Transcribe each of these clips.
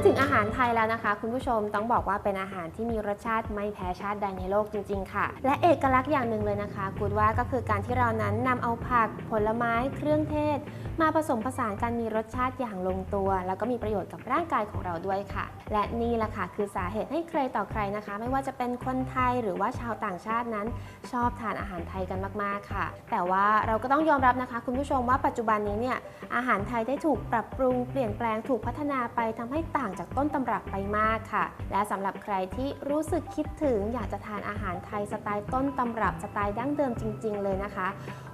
ดถึงอาหารไทยแล้วนะคะ คุณผู้ชมต้องบอกว่าเป็นอาหารที่มีรสชาติไม่แพ้ชาติใดในโลกจริง ๆ ค่ะ และเอกลักษณ์อย่างหนึ่งเลยนะคะกูดว่าก็คือการที่เรานั้นนำเอาผัก ผลไม้ เครื่องเทศ มาผสมผสานกันมีรสชาติอย่างลงตัว แล้วก็มีประโยชน์กับร่างกายของเราด้วยค่ะ และนี่แหละค่ะคือสาเหตุให้ใครต่อใครนะคะ ไม่ว่าจะเป็นคนไทยหรือว่าชาวต่างชาตินั้น ชอบทานอาหารไทยกันมากๆค่ะ แต่ว่าเราก็ต้องยอมรับนะคะ คุณผู้ชมว่าปัจจุบันนี้เนี่ยอาหารไทยได้ถูกปรับปรุงเปลี่ยนแปลงถูกพัฒนาไปทำให้ต่างจากต้นตำรับไปมากค่ะ และสำหรับใครที่รู้สึกคิดถึงอยากจะทานอาหารไทยสไตล์ต้นตำรับสไตล์ดั้งเดิมจริง ๆ เลยนะคะ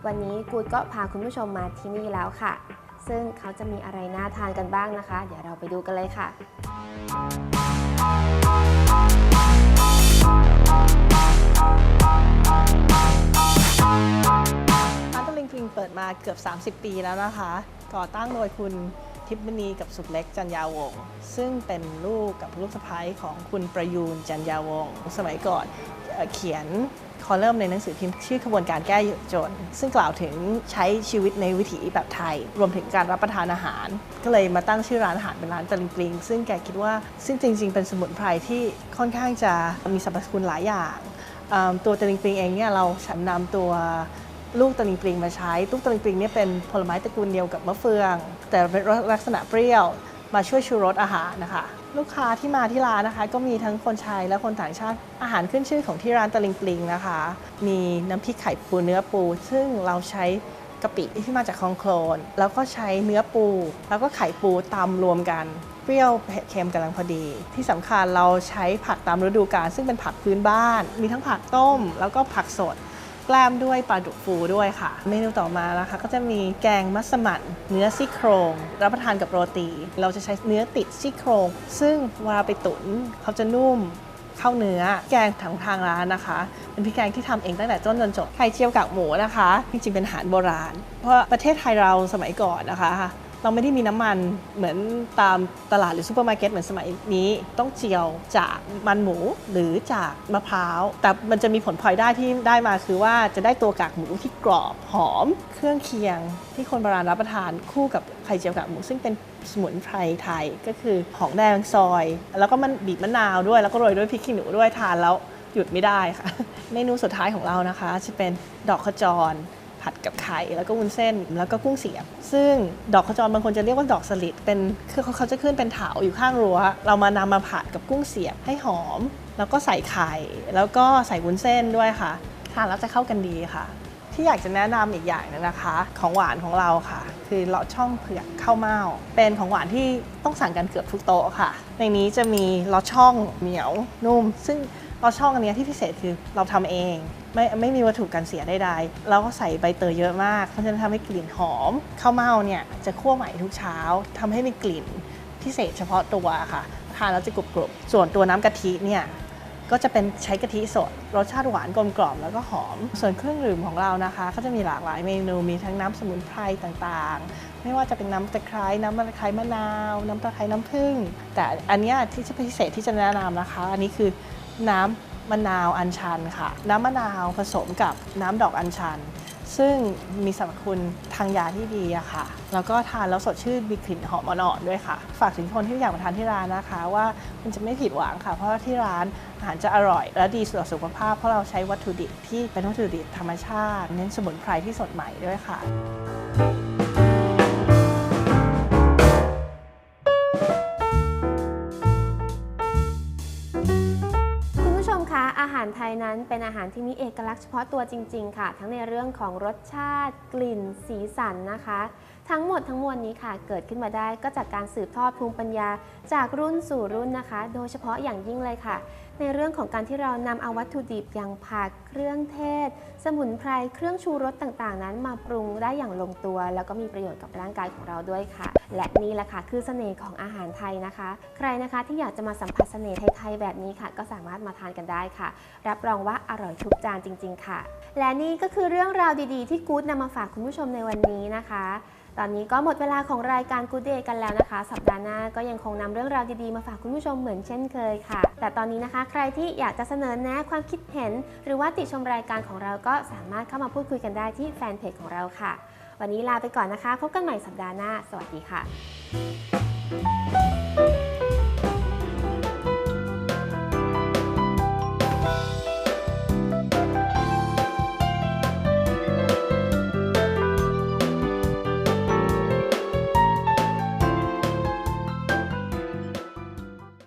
วันนี้กูดก็พาคุณผู้ชมมาที่นี่แล้วค่ะ ซึ่งเขาจะมีอะไรน่าทานกันบ้างนะคะ เดี๋ยวเราไปดูกันเลยค่ะร้านตะลิงปิงเปิดมาเกือบ 30 ปีแล้วนะคะ ก่อตั้งโดยคุณ ทิพมณีกับสุดเล็กจันยาวงศ์ซึ่งเป็นลูกกับลูกสะใภ้ของคุณประยูนจันยาวงศ์สมัยก่อนเขียนคอลัมน์ในหนังสือพิมพ์ชื่อขบวนการแก้จน ซึ่งกล่าวถึงใช้ชีวิตในวิถีแบบไทย รวมถึงการรับประทานอาหาร ก็เลยมาตั้งชื่อร้านอาหารเป็นร้านตะลิงปลิง ซึ่งแกคิดว่าซึ่งจริง ๆ เป็นสมุนไพรที่ค่อนข้างจะมีสรรพคุณหลายอย่าง ตัวตะลิงปลิงเองเนี่ยเราฉันนำตัว ลูกตะลิงปิงมาใช้ ลูกตะลิงปิงเนี่ยเป็นผลไม้ตระกูลเดียวกับมะเฟือง แต่เป็นลักษณะเปรี้ยวมาช่วยชูรสอาหารนะคะ ลูกค้าที่มาที่ร้านนะคะ ก็มีทั้งคนไทยและคนต่างชาติอาหารขึ้นชื่อของที่ร้านตะลิงปิงนะคะ มีน้ำพริกไข่ปูเนื้อปู ซึ่งเราใช้กะปิที่มาจากคลองโคลน แล้วก็ใช้เนื้อปู แล้วก็ไข่ปูตำรวมกัน เปรี้ยวเผ็ดเค็มกำลังพอดี ที่สำคัญเราใช้ผักตามฤดูกาลซึ่งเป็นผักพื้นบ้าน มีทั้งผักต้ม แล้วก็ผักสด กล้ามด้วยปลาดุกฟูด้วยค่ะ เมนูต่อมานะคะก็จะมีแกงมัสมั่นเนื้อซี่โครง รับประทานกับโรตี เราจะใช้เนื้อติดซี่โครง ซึ่งเวลาไปตุ๋นเขาจะนุ่มเข้าเนื้อแกงทางทางร้านนะคะ เป็นพริกแกงที่ทำเองตั้งแต่ต้นจนจบไข่เจียวกากหมูนะคะ จริงๆเป็นอาหารโบราณ เพราะประเทศไทยเราสมัยก่อนนะคะ เราไม่ได้มีน้ำมันเหมือนตามตลาดหรือซูเปอร์มาร์เก็ตเหมือนสมัยนี้ต้องเจียวจากมันหมูหรือจากมะพร้าว แต่มันจะมีผลพลอยได้ที่ได้มาคือว่าจะได้ตัวกากหมูที่กรอบหอม เครื่องเคียงที่คนโบราณรับประทานคู่กับไข่เจียวกากหมูซึ่งเป็นสมุนไพรไทยก็คือหอมแดงซอย แล้วก็มันบีบมะนาวด้วยแล้วก็โรยด้วยพริกขี้หนูด้วยทานแล้วหยุดไม่ได้ค่ะ เมนูสุดท้ายของเรานะคะ จะเป็นดอกขจร ผัดกับไข่แล้วก็วุ้นเส้น แล้วก็กุ้งเสียบ ซึ่งดอกขจรบางคนจะเรียกว่าดอกสลิดเป็นคือเขาเขาจะขึ้นเป็นเถาอยู่ข้างรั้วเรามานำมาผัดกับกุ้งเสียบให้หอม แล้วก็ใส่ไข่ แล้วก็ใส่วุ้นเส้นด้วยค่ะทานแล้วจะเข้ากันดีค่ะ ที่อยากจะแนะนำอีกอย่างหนึงนะคะ ของหวานของเราค่ะ คือเลาะช่องเผือกข้าวเม่าเป็นของหวานที่ต้องสั่งกันเกือบทุกโต๊ะค่ะ ในนี้จะมีเลาะช่องเหนียวนุ่ม ซึ่งเลาะช่องอันนี้ที่พิเศษคือเราทำเอง ไม่ไม่มีวัตถุกันเสียใดๆแล้วก็ใส่ใบเตยเยอะมาก เพราะฉะนั้นทำให้กลิ่นหอมข้าวเม่าเนี่ยจะคั่วใหม่ทุกเช้าทำให้มีกลิ่นพิเศษเฉพาะตัวค่ะทานแล้วจะกรุบกรุบส่วนตัวน้ำกะทิเนี่ยก็จะเป็นใช้กะทิสด รสชาติหวานกลมกล่อมแล้วก็หอม ส่วนเครื่องดื่มของเรานะคะ ก็จะมีหลากหลายเมนูมีทั้งน้ำสมุนไพรต่างๆ ไม่ว่าจะเป็นน้ำตะไคร้น้ำตะไคร้มะนาว น้ำตะไคร้น้ำผึ้งแต่อันนี้ที่พิเศษที่จะแนะนำนะคะ อันนี้คือน้ำ มะนาวอัญชันค่ะ น้ำมะนาวผสมกับน้ำดอกอัญชัน ซึ่งมีสรรพคุณทางยาที่ดีอะค่ะ แล้วก็ทานแล้วสดชื่นมีกลิ่นหอมอ่อนๆด้วยค่ะ ฝากถึงคนที่อยากมาทานที่ร้านนะคะ ว่ามันจะไม่ผิดหวังค่ะ เพราะว่าที่ร้านอาหารจะอร่อย และดีต่อสุขภาพเพราะเราใช้วัตถุดิบที่เป็นวัตถุดิบธรรมชาติ เน้นสมุนไพรที่สดใหม่ด้วยค่ะ นั้นเป็นอาหารที่มีเอกลักษณ์เฉพาะตัวจริง ๆ ค่ะ ทั้งในเรื่องของรสชาติ กลิ่น สีสันนะคะ ทั้งหมดทั้งมวลนี้ค่ะ เกิดขึ้นมาได้ก็จากการสืบทอดภูมิปัญญา จากรุ่นสู่รุ่นนะคะ โดยเฉพาะอย่างยิ่งเลยค่ะ ในเรื่องของการที่เรานำเอาวัตถุดิบอย่างผักเครื่องเทศ สมุนไพรเครื่องชูรสต่างๆ นั้นมาปรุงได้อย่างลงตัว แล้วก็มีประโยชน์กับร่างกายของเราด้วยค่ะ และนี่แหละค่ะคือเสน่ห์ของอาหารไทยนะคะ ใครนะคะที่อยากจะมาสัมผัสเสน่ห์ไทยๆแบบนี้ค่ะ ก็สามารถมาทานกันได้ค่ะ รับรองว่าอร่อยทุกจานจริง ๆ ค่ะ และนี่ก็คือเรื่องราวดีๆ ที่กู๊ดนำมาฝากคุณผู้ชมในวันนี้นะคะ ตอนนี้ก็หมดเวลาของรายการ Good Day กันแล้วนะคะ สัปดาห์หน้าก็ยังคงนำเรื่องราวดีๆ มาฝากคุณผู้ชมเหมือนเช่นเคยค่ะ แต่ตอนนี้นะคะ ใครที่อยากจะเสนอแนะความคิดเห็น หรือว่าติชมรายการของเราก็สามารถเข้ามาพูดคุยกันได้ที่แฟนเพจของเราค่ะ วันนี้ลาไปก่อนนะคะ พบกันใหม่สัปดาห์หน้า สวัสดีค่ะ